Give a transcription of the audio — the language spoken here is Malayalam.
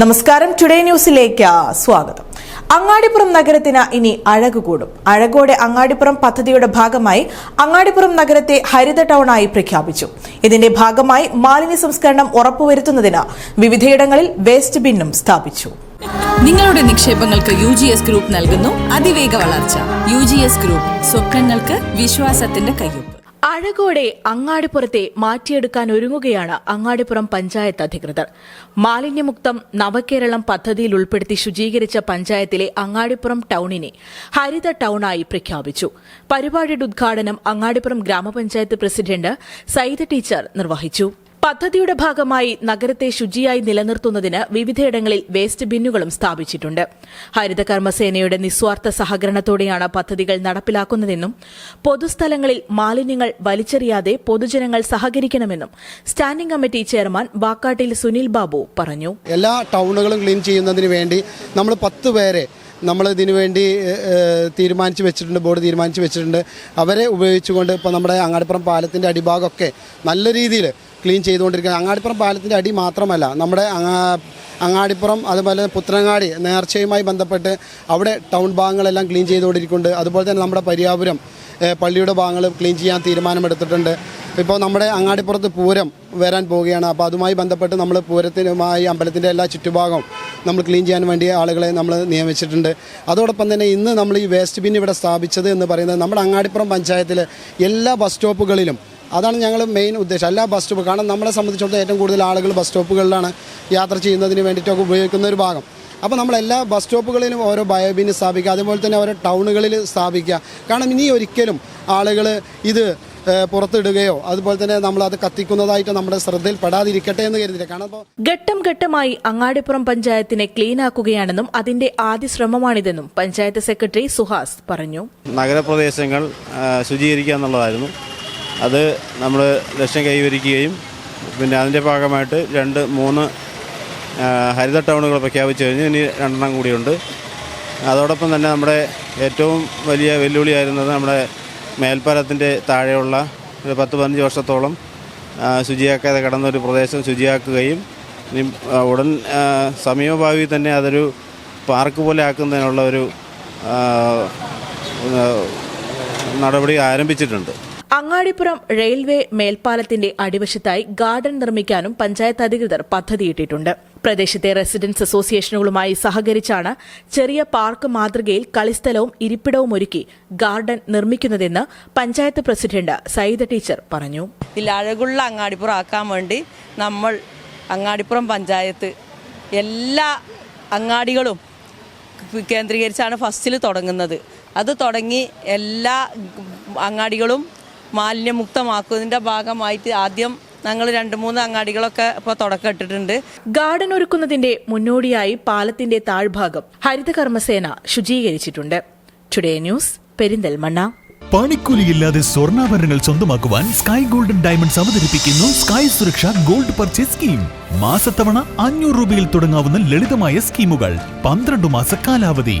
നമസ്കാരം. ടുഡേ ന്യൂസിലേക്ക് സ്വാഗതം. അങ്ങാടിപ്പുറം നഗരത്തിന് ഇനി അഴക് കൂടും അഴകോടെ അങ്ങാടിപ്പുറം പദ്ധതിയുടെ ഭാഗമായി അങ്ങാടിപ്പുറം നഗരത്തെ ഹരിത ടൗണായി പ്രഖ്യാപിച്ചു. ഇതിന്റെ ഭാഗമായി മാലിന്യ സംസ്കരണം ഉറപ്പുവരുത്തുന്നതിന് വിവിധയിടങ്ങളിൽ വേസ്റ്റ് ബിന്നും സ്ഥാപിച്ചു. നിങ്ങളുടെ നിക്ഷേപങ്ങൾക്ക് യു ജി എസ് ഗ്രൂപ്പ് നൽകുന്നു. അതിവേഗ വളർച്ച. യു ജി എസ് ഗ്രൂപ്പ് സ്വപ്നങ്ങൾക്ക് വിശ്വാസത്തിന്റെ കയ്യൊപ്പ്. അഴകോടെ അങ്ങാടിപ്പുറത്തെ മാറ്റിയെടുക്കാൻ ഒരുങ്ങുകയാണ് അങ്ങാടിപ്പുറം പഞ്ചായത്ത് അധികൃതർ. മാലിന്യമുക്തം നവകേരളം പദ്ധതിയിൽ ഉൾപ്പെടുത്തി ശുചീകരിച്ച പഞ്ചായത്തിലെ അങ്ങാടിപ്പുറം ടൌണിനെ ഹരിത ടൌണായി പ്രഖ്യാപിച്ചു. പരിപാടിയുടെ ഉദ്ഘാടനം അങ്ങാടിപ്പുറം ഗ്രാമപഞ്ചായത്ത് പ്രസിഡന്റ് സൈദ ടീച്ചർ നിർവഹിച്ചു. പദ്ധതിയുടെ ഭാഗമായി നഗരത്തെ ശുചിയായി നിലനിർത്തുന്നതിന് വിവിധയിടങ്ങളിൽ വേസ്റ്റ് ബിന്നുകളും സ്ഥാപിച്ചിട്ടുണ്ട്. ഹരിതകർമ്മസേനയുടെ നിസ്വാർത്ഥ സഹകരണത്തോടെയാണ് പദ്ധതികൾ നടപ്പിലാക്കുന്നതെന്നും പൊതുസ്ഥലങ്ങളിൽ മാലിന്യങ്ങൾ വലിച്ചെറിയാതെ പൊതുജനങ്ങൾ സഹകരിക്കണമെന്നും standing committee chairman Vakkattil Sunil Babu പറഞ്ഞു. എല്ലാ ടൗണുകളും ക്ലീൻ ചെയ്യുന്നതിന് വേണ്ടി നമ്മൾ പത്ത് പേരെ നമ്മൾ ഇതിനു വേണ്ടി തീരുമാനിച്ച് വെച്ചിട്ടുണ്ട് ബോർഡ് തീരുമാനിച്ച് വെച്ചിട്ടുണ്ട്. അവരെ ഉപയോഗിച്ചുകൊണ്ട് ഇപ്പോൾ നമ്മുടെ അങ്ങാടിപ്പുറം പാലത്തിന്റെ അടിഭാഗമൊക്കെ നല്ല രീതിയിൽ ക്ലീൻ ചെയ്തുകൊണ്ടിരിക്കുന്നത്. അങ്ങാടിപ്പുറം പാലത്തിന്റെ അടി മാത്രമല്ല നമ്മുടെ അങ്ങാടിപ്പുറം അതുപോലെ പുത്രങ്ങാടി നേർച്ചയുമായി ബന്ധപ്പെട്ട് അവിടെ ടൗൺ ഭാഗങ്ങളെല്ലാം ക്ലീൻ ചെയ്തുകൊണ്ടിരിക്കുന്നുണ്ട്. അതുപോലെ തന്നെ നമ്മുടെ പരിയാപുരം പള്ളിയുടെ ഭാഗങ്ങൾ ക്ലീൻ ചെയ്യാൻ തീരുമാനമെടുത്തിട്ടുണ്ട്. ഇപ്പോൾ നമ്മുടെ അങ്ങാടിപ്പുറത്ത് പൂരം വരാൻ പോവുകയാണ്. അപ്പോൾ അതുമായി ബന്ധപ്പെട്ട് നമ്മൾ പൂരത്തിനുമായി അമ്പലത്തിന്റെ എല്ലാ ചുറ്റുഭാഗവും നമ്മൾ ക്ലീൻ ചെയ്യാൻ വേണ്ടി ആളുകളെ നമ്മൾ നിയമിച്ചിട്ടുണ്ട്. അതോടൊപ്പം തന്നെ ഇന്ന് നമ്മൾ ഈ വേസ്റ്റ് ബിൻ ഇവിടെ സ്ഥാപിച്ചത് എന്ന് പറയുന്നത് നമ്മുടെ അങ്ങാടിപ്പുറം പഞ്ചായത്തിലെ എല്ലാ ബസ് സ്റ്റോപ്പുകളിലും അതാണ് ഞങ്ങൾ മെയിൻ ഉദ്ദേശം. എല്ലാ ബസ് സ്റ്റോപ്പ് കാരണം നമ്മളെ സംബന്ധിച്ചിടത്തോളം ഏറ്റവും കൂടുതൽ ആളുകൾ ബസ് സ്റ്റോപ്പുകളിലാണ് യാത്ര ചെയ്യുന്നതിന് വേണ്ടിയിട്ടൊക്കെ ഉപയോഗിക്കുന്ന ഒരു ഭാഗം. അപ്പോൾ നമ്മൾ എല്ലാ ബസ് സ്റ്റോപ്പുകളിലും ഓരോ ബയോബിൻ സ്ഥാപിക്കുക അതുപോലെ തന്നെ ഓരോ ടൗണുകളിൽ സ്ഥാപിക്കുക. കാരണം ഇനി ഒരിക്കലും ആളുകൾ ഇത് പുറത്തിടുകയോ അതുപോലെ തന്നെ നമ്മൾ അത് കത്തിക്കുന്നതായിട്ട് നമ്മുടെ ശ്രദ്ധയിൽ പെടാതിരിക്കട്ടെ എന്ന് കരുതി കാരണം ഘട്ടം ഘട്ടമായി അങ്ങാടിപ്പുറം പഞ്ചായത്തിനെ ക്ലീൻ ആക്കുകയാണെന്നും അതിന്റെ ആദ്യ ശ്രമമാണിതെന്നും പഞ്ചായത്ത് സെക്രട്ടറി സുഹാസ് പറഞ്ഞു. നഗരപ്രദേശങ്ങൾ ശുചീകരിക്കുക എന്നുള്ളതായിരുന്നു. അത് നമ്മൾ ലക്ഷ്യം കൈവരിക്കുകയും പിന്നെ അതിന്റെ ഭാഗമായിട്ട് രണ്ട് മൂന്ന് ഹരിത ടൗണുകൾ പ്രഖ്യാപിച്ചു കഴിഞ്ഞു. ഇനി രണ്ടെണ്ണം കൂടിയുണ്ട്. അതോടൊപ്പം തന്നെ നമ്മുടെ ഏറ്റവും വലിയ വെല്ലുവിളിയായിരുന്നത് നമ്മുടെ മേൽപ്പാലത്തിന്റെ താഴെയുള്ള ഒരു പത്ത് പതിനഞ്ച് വർഷത്തോളം ശുചിയാക്കാതെ കിടന്ന ഒരു പ്രദേശം ശുചിയാക്കുകയും ഇനി ഉടൻ സമീപഭാവി തന്നെ അതൊരു പാർക്ക് പോലെ ആക്കുന്നതിനുള്ള ഒരു നടപടി ആരംഭിച്ചിട്ടുണ്ട്. അങ്ങാടിപ്പുറം റെയിൽവേ മേൽപ്പാലത്തിന്റെ അടിവശത്തായി ഗാർഡൻ നിർമ്മിക്കാനും പഞ്ചായത്ത് അധികൃതർ പദ്ധതിയിട്ടിട്ടുണ്ട്. പ്രദേശത്തെ റെസിഡൻസ് അസോസിയേഷനുകളുമായി സഹകരിച്ചാണ് ചെറിയ പാർക്ക് മാതൃകയിൽ കളിസ്ഥലവും ഇരിപ്പിടവും ഒരുക്കി ഗാർഡൻ നിർമ്മിക്കുന്നതെന്ന് പഞ്ചായത്ത് പ്രസിഡന്റ് സൈദ ടീച്ചർ പറഞ്ഞു. അഴകുള്ള അങ്ങാടിപ്പുറം ആക്കാൻ വേണ്ടി നമ്മൾ അങ്ങാടിപ്പുറം പഞ്ചായത്ത് എല്ലാ അങ്ങാടികളും കേന്ദ്രീകരിച്ചാണ് ഫസ്റ്റിൽ തുടങ്ങുന്നത്. അത് തുടങ്ങി എല്ലാ അങ്ങാടികളും മാലിന്യമുക്തമാക്കുന്നതിന്റെ ഭാഗമായിട്ട് ആദ്യം ഞങ്ങൾ രണ്ട് മൂന്ന് അങ്ങാടികളൊക്കെ ഇപ്പോൾ തുടക്കം ഇട്ടിട്ടുണ്ട്. ഗാർഡൻ ഒരുക്കുന്നതിന്റെ മുന്നോടിയായി പാലത്തിന്റെ താഴ്ഭാഗം ഹരിതകർമ്മസേന ശുചീകരിച്ചിട്ടുണ്ട്. Today news Perinthalmanna. പണിക്കൂലിയില്ലാതെ സ്വർണാഭരണങ്ങൾ സ്വന്തമാക്കുവാൻ സ്കൈ ഗോൾഡൻ ഡയമണ്ട്സ് അവതരിപ്പിക്കുന്നു sky Suraksha gold purchase scheme മാസത്തവണ അഞ്ഞൂറ് രൂപയിൽ തുടങ്ങാവുന്ന ലളിതമായ സ്കീമുകൾ. പന്ത്രണ്ട് മാസ കാലാവധി.